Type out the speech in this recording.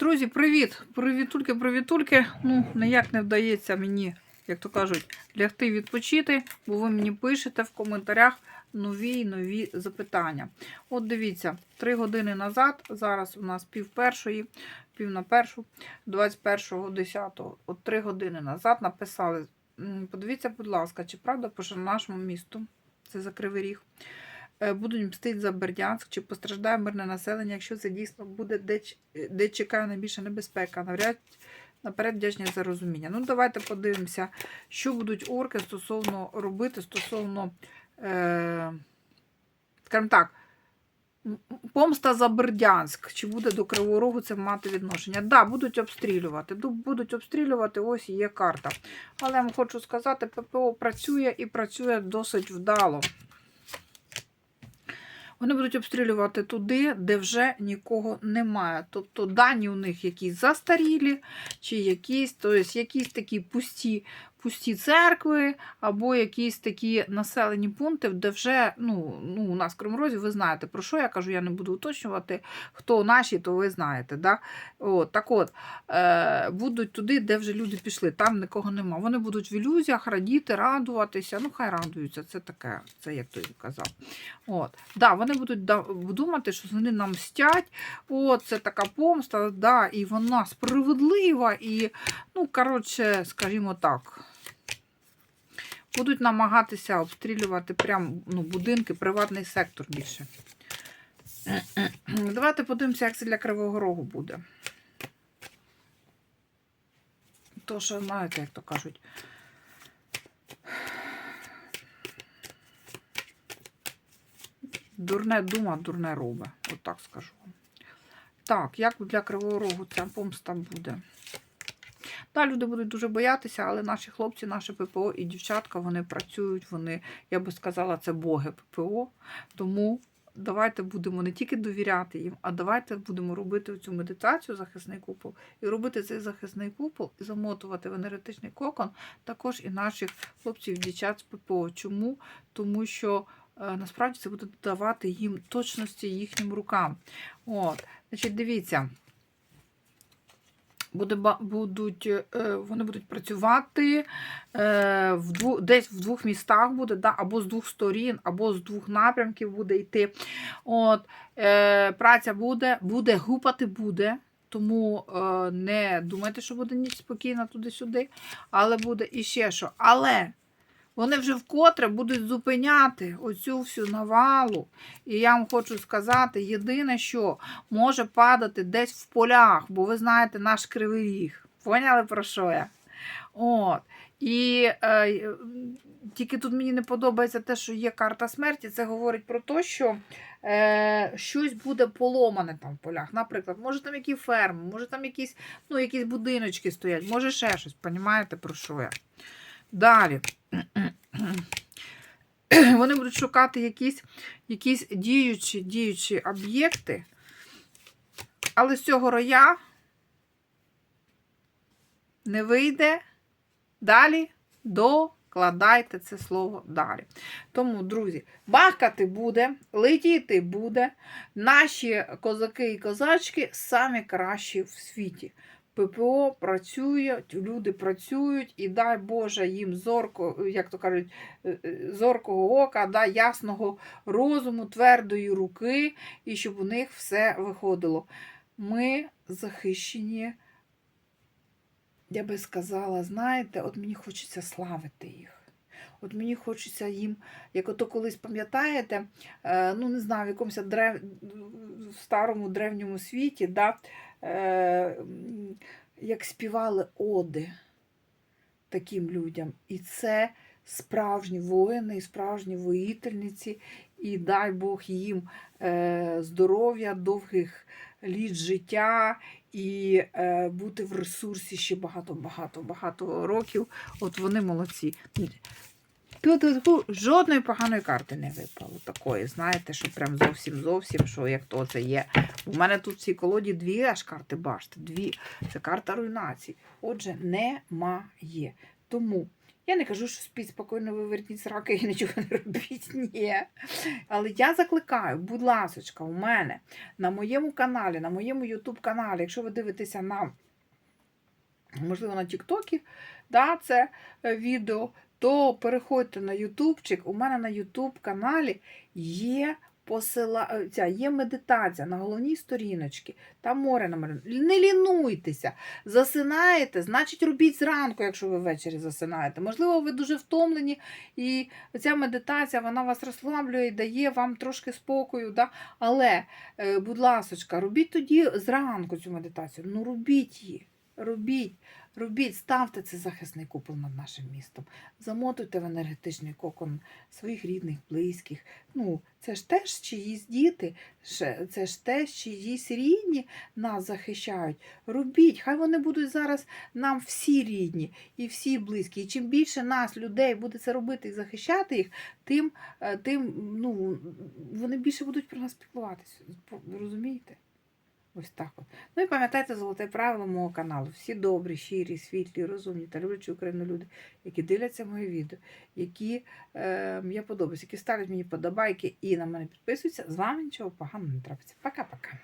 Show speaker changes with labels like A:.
A: Друзі, привіт! Привітульки, привітульки. Ну, ніяк не вдається мені, як то кажуть, лягти відпочити, бо ви мені пишете в коментарях нові й нові запитання. От дивіться, три години назад, зараз у нас пів першої, пів на першу, 21.10. От три години назад написали. Подивіться, будь ласка, чи правда що нашому місту, це за Кривий Ріг, будуть мстити за Бердянськ, чи постраждає мирне населення, якщо це дійсно буде, де, де чекає найбільша небезпека. Навряд наперед вдячні за розуміння. Ну, давайте подивимося, що будуть орки стосовно робити, стосовно, е, скажімо так, помста за Бердянськ. Чи буде до Кривого Рогу це мати відношення? Так, да, будуть обстрілювати. Будуть обстрілювати, ось є карта. Але я вам хочу сказати, ППО працює і працює досить вдало. Вони будуть обстрілювати туди, де вже нікого немає. Тобто дані у них якісь застарілі, чи якісь, тобто якісь такі пусті, пусті церкви, або якісь такі населені пункти, де вже ну, ну, у нас в Кримрозі, ви знаєте, про що я кажу, я не буду уточнювати. Хто наші, то ви знаєте. Да? От, так от, е, будуть туди, де вже люди пішли, там нікого нема. Вони будуть в ілюзіях радіти, радуватися. Ну, хай радуються, це таке, це як той казав. От. Да, вони будуть думати, що вони нам мстять. От, це така помста, да, і вона справедлива, і, ну, коротше, скажімо так. Будуть намагатися обстрілювати прям ну, будинки, приватний сектор більше. Давайте подивимося, як це для Кривого Рогу буде. То, що знаєте, як то кажуть. Дурне дума, дурне робе. От так скажу. Так, як для Кривого Рогу ця помста буде? Так, люди будуть дуже боятися, але наші хлопці, наші ППО і дівчатка, вони працюють, вони, я би сказала, це боги ППО. Тому давайте будемо не тільки довіряти їм, а давайте будемо робити цю медитацію, захисний купол, і робити цей захисний купол і замотувати в енергетичний кокон також і наших хлопців, дівчат з ППО. Чому? Тому що е, насправді це буде додавати їм точності їхнім рукам. От, значить, дивіться. Буде, будуть, е, вони будуть працювати е, в двох, десь в двох містах буде, да, або з двох сторін, або з двох напрямків буде йти. От, е, праця буде, буде гупати буде. Тому не думайте, що буде ніч спокійна туди-сюди. Але буде іще що. Але вони вже вкотре будуть зупиняти оцю всю навалу. І я вам хочу сказати, єдине, що може падати десь в полях, бо ви знаєте наш кривий ріг. Поняли про що я? От. І е, тільки тут мені не подобається те, що є карта смерті. Це говорить про те, що е, щось буде поломане там в полях. Наприклад, може там які ферми, може там якісь, ну, якісь будиночки стоять, може ще щось. Понімаєте, про що я? Далі. Вони будуть шукати якісь, якісь діючі, діючі об'єкти, але з цього роя не вийде далі докладайте це слово далі. Тому, друзі, бахкати буде, летіти буде. Наші козаки і козачки самі кращі в світі. ППО працює, люди працюють, і дай Боже їм зорко, як то кажуть, е, е, зоркого ока, да, ясного розуму, твердої руки, і щоб у них все виходило. Ми захищені, я би сказала, знаєте, от мені хочеться славити їх. От мені хочеться їм, як ото колись пам'ятаєте, е, ну не знаю, в якомусь древ... в старому древньому світі, да, як співали оди таким людям. І це справжні воїни, і справжні воїтельниці, і дай Бог їм е, здоров'я, довгих літ життя і е, бути в ресурсі ще багато-багато-багато років. От вони молодці. Тут жодної поганої карти не випало. Такої, знаєте, що прям зовсім зовсім, що як то це є. У мене тут в цій колоді дві аж карти башти. Дві. Це карта руйнації. Отже, немає. Тому Я не кажу, що спіть спокійно виверніть сраки і нічого не робіть. Ні. Але я закликаю, будь ласочка, у мене на моєму каналі, на моєму Ютуб каналі, якщо ви дивитеся на, можливо, на Тіктокі, да, це е, відео, то переходьте на Ютубчик. У мене на Ютуб каналі є посила... е, є медитація на головній сторіночці. Там море намалювано. Не лінуйтеся. Засинаєте, значить робіть зранку, якщо ви ввечері засинаєте. Можливо, ви дуже втомлені, і ця медитація вона вас розслаблює і дає вам трошки спокою. Да? Але, е, будь ласочка, робіть тоді зранку цю медитацію. Ну, робіть її. Робіть, робіть, ставте цей захисний купол над нашим містом, замотуйте в енергетичний кокон своїх рідних, близьких. Ну, це ж теж чиїсь діти, це ж теж чиїсь рідні нас захищають. Робіть, хай вони будуть зараз нам всі рідні і всі близькі. І чим більше нас, людей, буде це робити і захищати їх, тим, е, тим ну, вони більше будуть про нас піклуватися. Розумієте? Ось так от. Ну і пам'ятайте золоте правило мого каналу. Всі добрі, щирі, світлі, розумні та люблячі Україну люди, які дивляться моє відео, які е, я подобаюся, які ставлять мені подобайки і на мене підписуються. З вами нічого поганого не трапиться. Пока-пока.